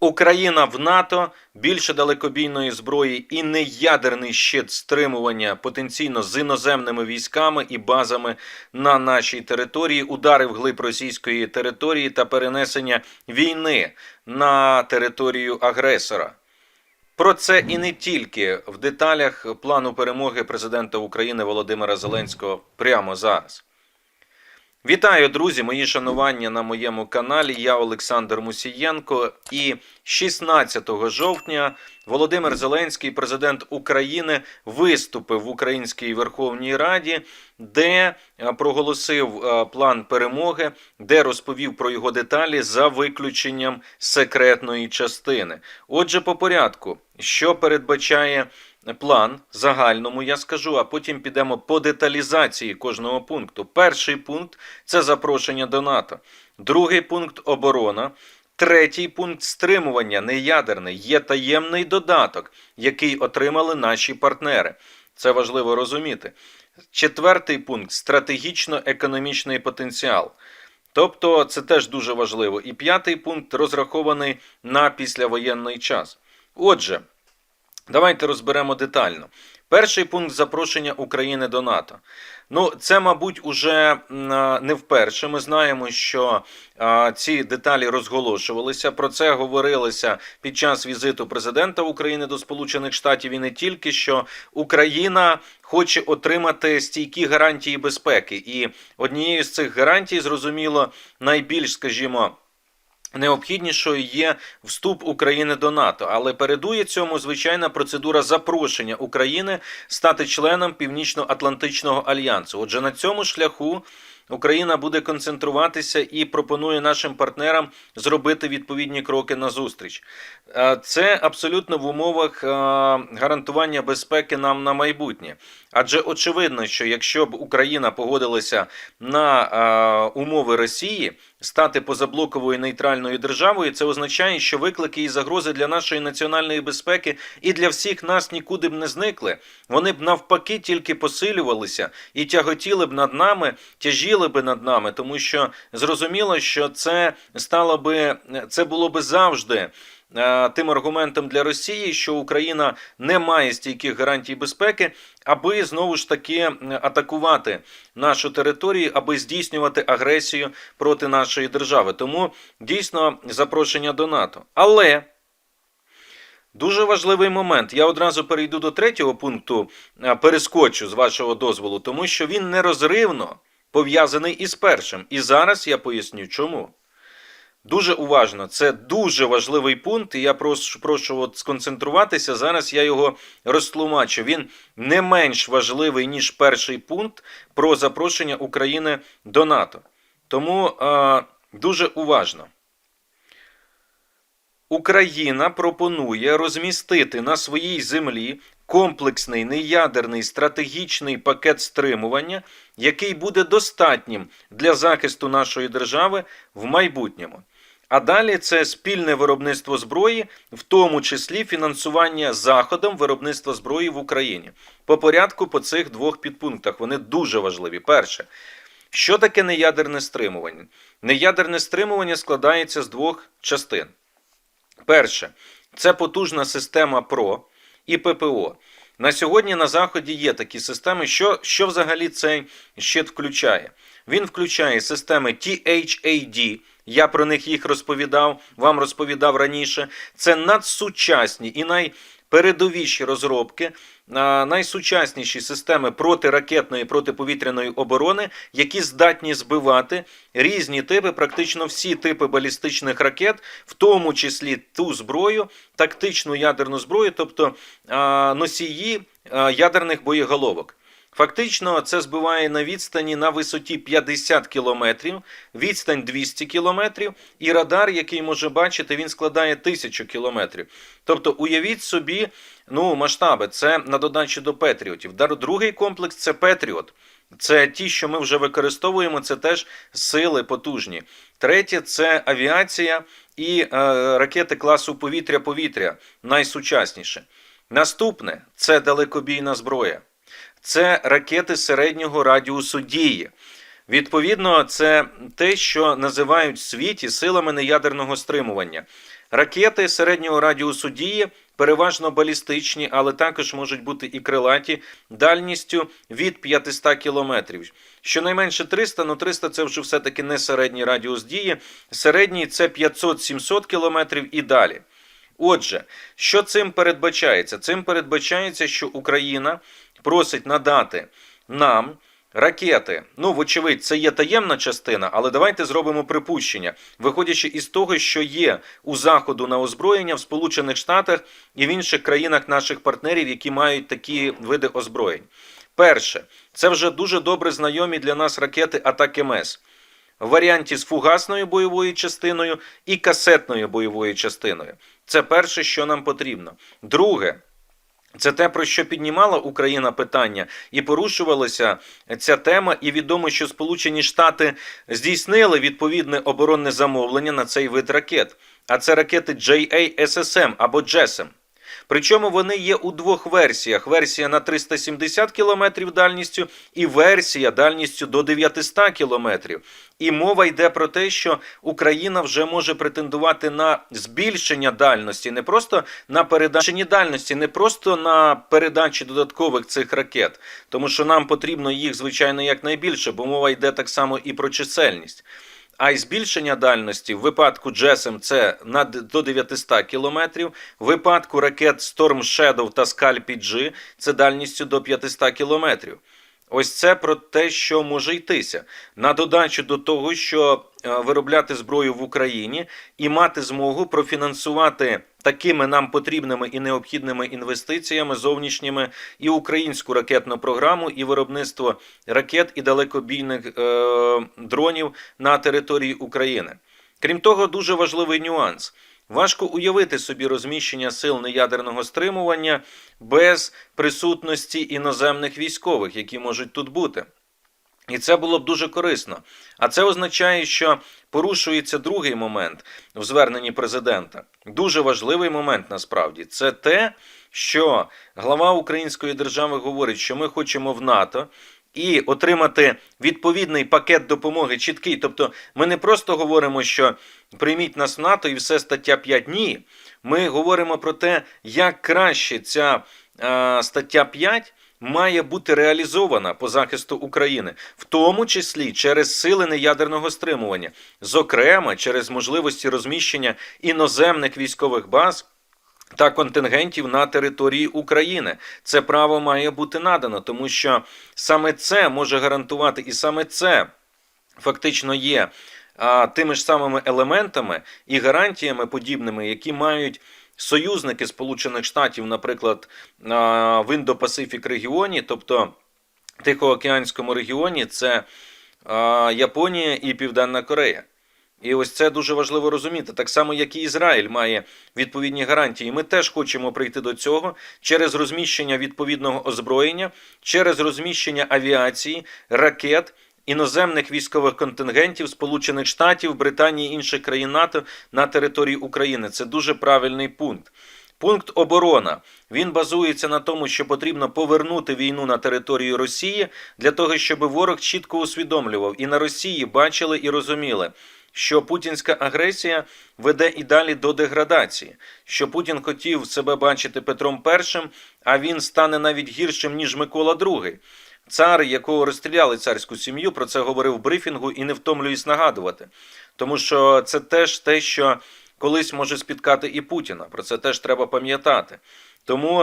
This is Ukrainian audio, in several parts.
Україна в НАТО більше далекобійної зброї і неядерний щит стримування потенційно з іноземними військами і базами на нашій території, удари вглиб російської території та перенесення війни на територію агресора. Про це і не тільки в деталях плану перемоги президента України Володимира Зеленського прямо зараз. Вітаю, друзі! Мої шанування на моєму каналі. Я Олександр Мусієнко. І 16 жовтня Володимир Зеленський, президент України, виступив в Українській Верховній Раді, де е, проголосив е, план перемоги, де розповів про його деталі за виключенням секретної частини. Отже, по порядку, що передбачає план загальному, я скажу, а потім підемо по деталізації кожного пункту. Перший пункт це запрошення до НАТО. Другий пункт оборона. Третій пункт стримування неядерний є таємний додаток, який отримали наші партнери. Це важливо розуміти. Четвертий пункт стратегічно-економічний потенціал. Тобто це теж дуже важливо. І п'ятий пункт розрахований на післявоєнний час. Отже, давайте розберемо детально. Перший пункт запрошення України до НАТО. Ну, це, мабуть, уже не вперше. Ми знаємо, що а, ці деталі розголошувалися. Про це говорилося під час візиту президента України до Сполучених Штатів і не тільки що Україна хоче отримати стійкі гарантії безпеки. І однією з цих гарантій, зрозуміло, найбільш, скажімо. Необхіднішою є вступ України до НАТО, але передує цьому звичайна процедура запрошення України стати членом Північно-Атлантичного альянсу. Отже, на цьому шляху Україна буде концентруватися і пропонує нашим партнерам зробити відповідні кроки на зустріч. Е, Це абсолютно в умовах е, гарантування безпеки нам на майбутнє. Адже очевидно, що якщо б Україна погодилася на е, умови Росії стати позаблоковою нейтральною державою, це означає, що виклики і загрози для нашої національної безпеки і для всіх нас нікуди б не зникли. Вони б навпаки тільки посилювалися і тяготіли б над нами, тяжіли б над нами, тому що зрозуміло, що це стало би це було би завжди. Е, Тим аргументом для Росії, що Україна не має стійких гарантій безпеки, аби знову ж таки атакувати нашу територію, аби здійснювати агресію проти нашої держави. Тому дійсно запрошення до НАТО. Але дуже важливий момент. Я одразу перейду до третього пункту, перескочу з вашого дозволу, тому що він нерозривно пов'язаний із першим. І зараз я поясню, чому. Дуже уважно, це дуже важливий пункт, і я прошу, прошу от сконцентруватися. Зараз я його розтлумачу. Він не менш важливий, ніж перший пункт про запрошення України до НАТО. Тому е, дуже уважно. Україна пропонує розмістити на своїй землі комплексний неядерний стратегічний пакет стримування, який буде достатнім для захисту нашої держави в майбутньому. А далі це спільне виробництво зброї, в тому числі фінансування заходом виробництва зброї в Україні. По порядку по цих двох підпунктах вони дуже важливі. Перше, що таке неядерне стримування? Неядерне стримування складається з двох частин. Перше, це потужна система ПРО і ППО. На сьогодні на Заході є такі системи. Що, що взагалі цей щит включає? Він включає системи THAD, я про них їх розповідав, вам розповідав раніше. Це надсучасні і найпередовіші розробки, найсучасніші системи протиракетної протиповітряної оборони, які здатні збивати різні типи, практично всі типи балістичних ракет, в тому числі ту зброю, тактичну ядерну зброю, тобто носії ядерних боєголовок. Фактично, це збиває на відстані на висоті 50 кілометрів, відстань 200 кілометрів, і радар, який може бачити, він складає 1000 кілометрів. Тобто, уявіть собі, ну, масштаби, це на додачу до Петріотів. Другий комплекс це Петріот. Це ті, що ми вже використовуємо, це теж сили потужні. Третє це авіація і е, ракети класу повітря-повітря, найсучасніше. Наступне це далекобійна зброя це ракети середнього радіусу дії. Відповідно, це те, що називають в світі силами неядерного стримування. Ракети середнього радіусу дії переважно балістичні, але також можуть бути і крилаті дальністю від 500 кілометрів. Щонайменше 300, ну 300 це вже все-таки не середній радіус дії. Середній це 500-700 кілометрів і далі. Отже, що цим передбачається? Цим передбачається, що Україна просить надати нам ракети. Ну, вочевидь, це є таємна частина, але давайте зробимо припущення, виходячи із того, що є у заходу на озброєння в Сполучених Штатах і в інших країнах наших партнерів, які мають такі види озброєнь. Перше, це вже дуже добре знайомі для нас ракети Атак МС в варіанті з фугасною бойовою частиною і касетною бойовою частиною. Це перше, що нам потрібно. Друге. Це те, про що піднімала Україна питання, і порушувалася ця тема. І відомо, що Сполучені Штати здійснили відповідне оборонне замовлення на цей вид ракет. А це ракети JASSM або JASSM. Причому вони є у двох версіях: версія на 370 км дальністю і версія дальністю до 900 км. І мова йде про те, що Україна вже може претендувати на збільшення дальності, не просто на передачі дальності, не просто на передачі додаткових цих ракет, тому що нам потрібно їх, звичайно, якнайбільше, бо мова йде так само і про чисельність. А й збільшення дальності в випадку Джесем це на до 900 кілометрів, в випадку ракет Storm Shadow та Scalp G це дальністю до 500 кілометрів. Ось це про те, що може йтися. На додачу до того, що е, виробляти зброю в Україні і мати змогу профінансувати такими нам потрібними і необхідними інвестиціями зовнішніми і українську ракетну програму, і виробництво ракет і далекобійних е, дронів на території України. Крім того, дуже важливий нюанс. Важко уявити собі розміщення сил неядерного стримування без присутності іноземних військових, які можуть тут бути. І це було б дуже корисно. А це означає, що порушується другий момент в зверненні президента. Дуже важливий момент насправді це те, що глава Української держави говорить, що ми хочемо в НАТО. І отримати відповідний пакет допомоги чіткий. Тобто, ми не просто говоримо, що прийміть нас в НАТО і все стаття 5. Ні. Ми говоримо про те, як краще ця е, стаття 5 має бути реалізована по захисту України, в тому числі через сили неядерного стримування, зокрема через можливості розміщення іноземних військових баз. Та контингентів на території України це право має бути надано, тому що саме це може гарантувати, і саме це фактично є а, тими ж самими елементами і гарантіями подібними, які мають союзники Сполучених Штатів, наприклад, в Індо-Пасифік регіоні, тобто Тихоокеанському регіоні, це Японія і Південна Корея. І ось це дуже важливо розуміти. Так само, як і Ізраїль має відповідні гарантії. Ми теж хочемо прийти до цього через розміщення відповідного озброєння, через розміщення авіації, ракет, іноземних військових контингентів Сполучених Штатів, Британії інших країн НАТО на території України. Це дуже правильний пункт. Пункт оборона він базується на тому, що потрібно повернути війну на територію Росії для того, щоб ворог чітко усвідомлював і на Росії бачили і розуміли, що путінська агресія веде і далі до деградації, що Путін хотів себе бачити Петром І, а він стане навіть гіршим ніж Микола II. Цар, якого розстріляли царську сім'ю, про це говорив в брифінгу і не втомлююсь нагадувати, тому що це теж те, що колись може спіткати і Путіна. Про це теж треба пам'ятати. Тому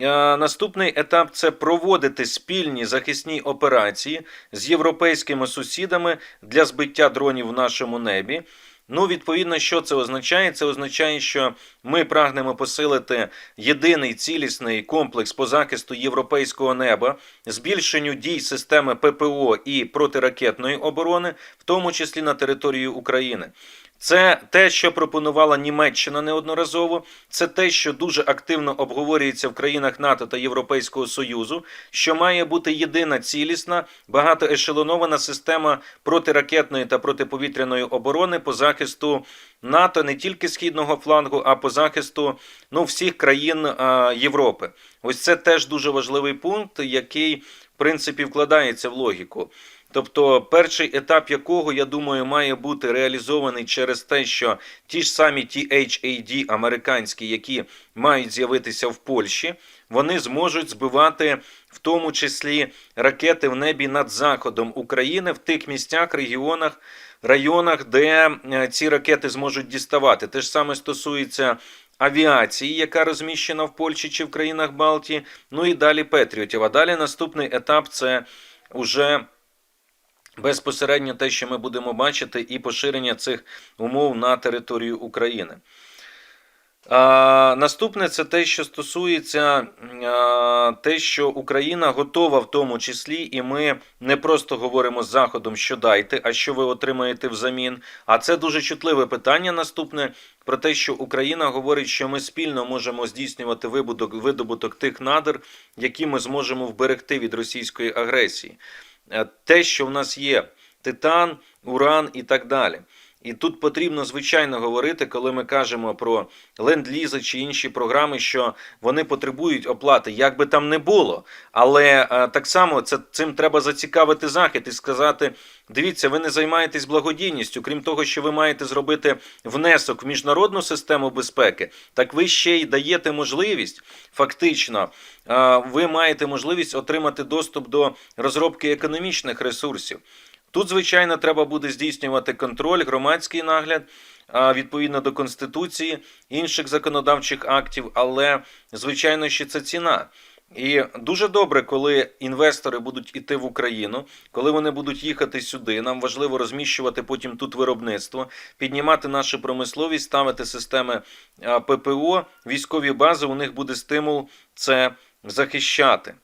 е, наступний етап це проводити спільні захисні операції з європейськими сусідами для збиття дронів в нашому небі. Ну, відповідно, що це означає? Це означає, що ми прагнемо посилити єдиний цілісний комплекс по захисту європейського неба, збільшенню дій системи ППО і протиракетної оборони, в тому числі на території України. Це те, що пропонувала Німеччина неодноразово. Це те, що дуже активно обговорюється в країнах НАТО та Європейського Союзу, що має бути єдина цілісна, багатоешелонована система протиракетної та протиповітряної оборони по захисту НАТО не тільки східного флангу, а по захисту ну, всіх країн а, Європи. Ось це теж дуже важливий пункт, який в принципі вкладається в логіку. Тобто, перший етап якого, я думаю, має бути реалізований через те, що ті ж самі THAD американські, які мають з'явитися в Польщі, вони зможуть збивати в тому числі ракети в небі над заходом України в тих місцях, регіонах, районах, де е, ці ракети зможуть діставати. Те ж саме стосується авіації, яка розміщена в Польщі чи в країнах Балтії. Ну і далі Петріотів. А далі наступний етап це уже. Безпосередньо те, що ми будемо бачити, і поширення цих умов на територію України. А, наступне це те, що стосується а, те, що Україна готова в тому числі, і ми не просто говоримо з Заходом, що дайте, а що ви отримаєте взамін. А це дуже чутливе питання. Наступне про те, що Україна говорить, що ми спільно можемо здійснювати вибудок, видобуток тих надр, які ми зможемо вберегти від російської агресії. Е, Те, що в нас є титан, уран і так далі. І тут потрібно звичайно говорити, коли ми кажемо про ленд-лізи чи інші програми, що вони потребують оплати, як би там не було. Але е, так само це цим треба зацікавити захід і сказати: дивіться, ви не займаєтесь благодійністю, крім того, що ви маєте зробити внесок в міжнародну систему безпеки, так ви ще й даєте можливість, фактично, ви маєте можливість отримати доступ до розробки економічних ресурсів. Тут, звичайно, треба буде здійснювати контроль, громадський нагляд відповідно до Конституції, інших законодавчих актів, але, звичайно, ще це ціна. І дуже добре, коли інвестори будуть іти в Україну, коли вони будуть їхати сюди. Нам важливо розміщувати потім тут виробництво, піднімати нашу промисловість, ставити системи ППО, військові бази. У них буде стимул це захищати.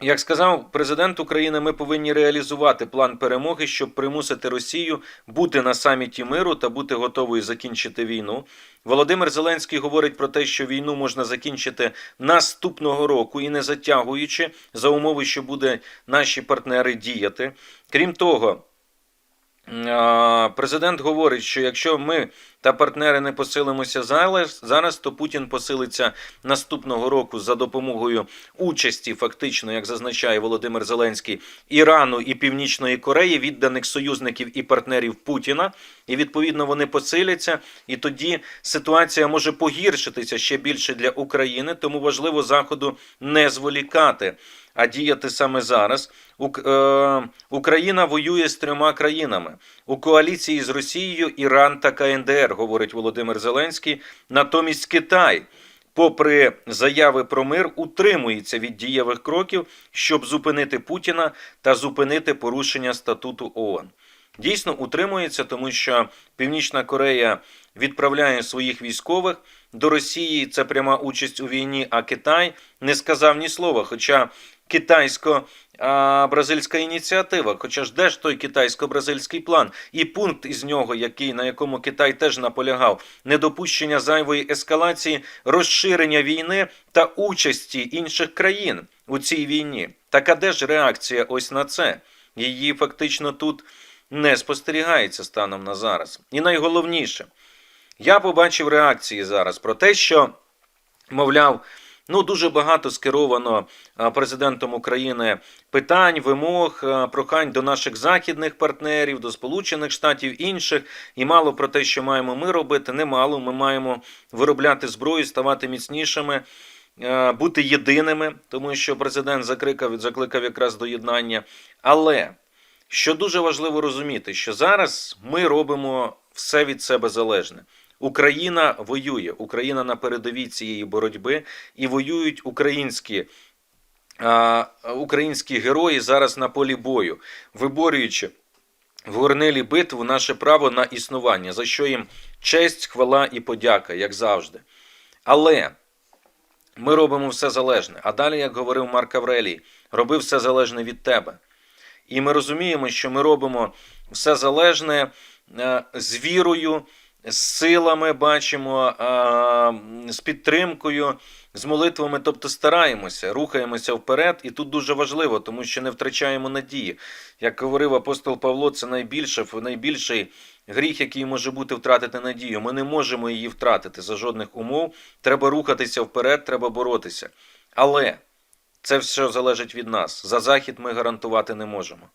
Як сказав президент України, ми повинні реалізувати план перемоги, щоб примусити Росію бути на саміті миру та бути готовою закінчити війну. Володимир Зеленський говорить про те, що війну можна закінчити наступного року і не затягуючи за умови, що буде наші партнери діяти. Крім того. Президент говорить, що якщо ми та партнери не посилимося зараз, зараз, то Путін посилиться наступного року за допомогою участі, фактично, як зазначає Володимир Зеленський, Ірану і Північної Кореї, відданих союзників і партнерів Путіна. І відповідно вони посиляться, і тоді ситуація може погіршитися ще більше для України. Тому важливо заходу не зволікати, а діяти саме зараз. Е, Україна воює з трьома країнами у коаліції з Росією, Іран та КНДР, говорить Володимир Зеленський. Натомість Китай, попри заяви про мир, утримується від дієвих кроків, щоб зупинити Путіна та зупинити порушення статуту ООН. Дійсно утримується, тому що Північна Корея відправляє своїх військових до Росії. Це пряма участь у війні. А Китай не сказав ні слова. Хоча китайсько-бразильська ініціатива, хоча ж де ж той китайсько-бразильський план, і пункт із нього, який на якому Китай теж наполягав, недопущення зайвої ескалації, розширення війни та участі інших країн у цій війні. Так а де ж реакція ось на це? Її фактично тут не спостерігається станом на зараз. І найголовніше, я побачив реакції зараз про те, що, мовляв, ну дуже багато скеровано президентом України питань, вимог, прохань до наших західних партнерів, до Сполучених Штатів інших, і мало про те, що маємо ми робити, немало. Ми маємо виробляти зброю, ставати міцнішими. Бути єдиними, тому що президент закликав, закликав якраз до єднання. Але що дуже важливо розуміти, що зараз ми робимо все від себе залежне. Україна воює, Україна на передовій цієї боротьби, і воюють українські, українські герої зараз на полі бою, виборюючи в горнилі битву наше право на існування, за що їм честь, хвала і подяка, як завжди. Але ми робимо все залежне. А далі, як говорив Марк Аврелій, роби все залежне від тебе. І ми розуміємо, що ми робимо все залежне е, з вірою, з силами бачимо, з підтримкою, з молитвами, тобто стараємося, рухаємося вперед, і тут дуже важливо, тому що не втрачаємо надії. Як говорив апостол Павло, це найбільше, найбільший гріх, який може бути втратити надію. Ми не можемо її втратити за жодних умов. Треба рухатися вперед, треба боротися. Але Це все залежить від нас. За Захід ми гарантувати не можемо.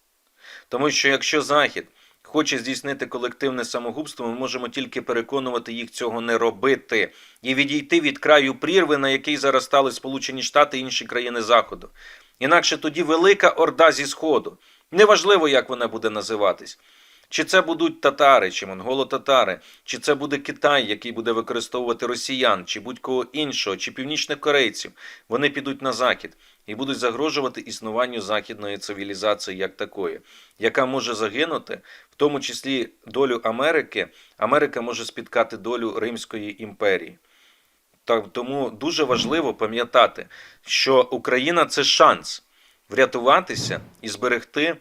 Тому що якщо Захід хоче здійснити колективне самогубство, ми можемо тільки переконувати їх цього не робити і відійти від краю прірви, на який зараз стали Сполучені Штати і інші країни Заходу. Інакше тоді велика орда зі Сходу. Неважливо, як вона буде називатись. Чи це будуть татари, чи монголо-татари, чи це буде Китай, який буде використовувати росіян, чи будь-кого іншого, чи північних корейців, вони підуть на захід і будуть загрожувати існуванню західної цивілізації як такої, яка може загинути, в тому числі долю Америки. Америка може спіткати долю Римської імперії. Тому дуже важливо пам'ятати, що Україна це шанс врятуватися і зберегти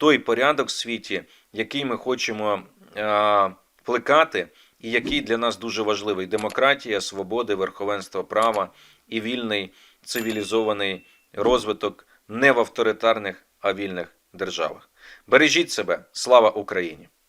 той порядок в світі, який ми хочемо е, плекати, і який для нас дуже важливий: демократія, свободи, верховенство права і вільний цивілізований розвиток не в авторитарних, а вільних державах. Бережіть себе, слава Україні!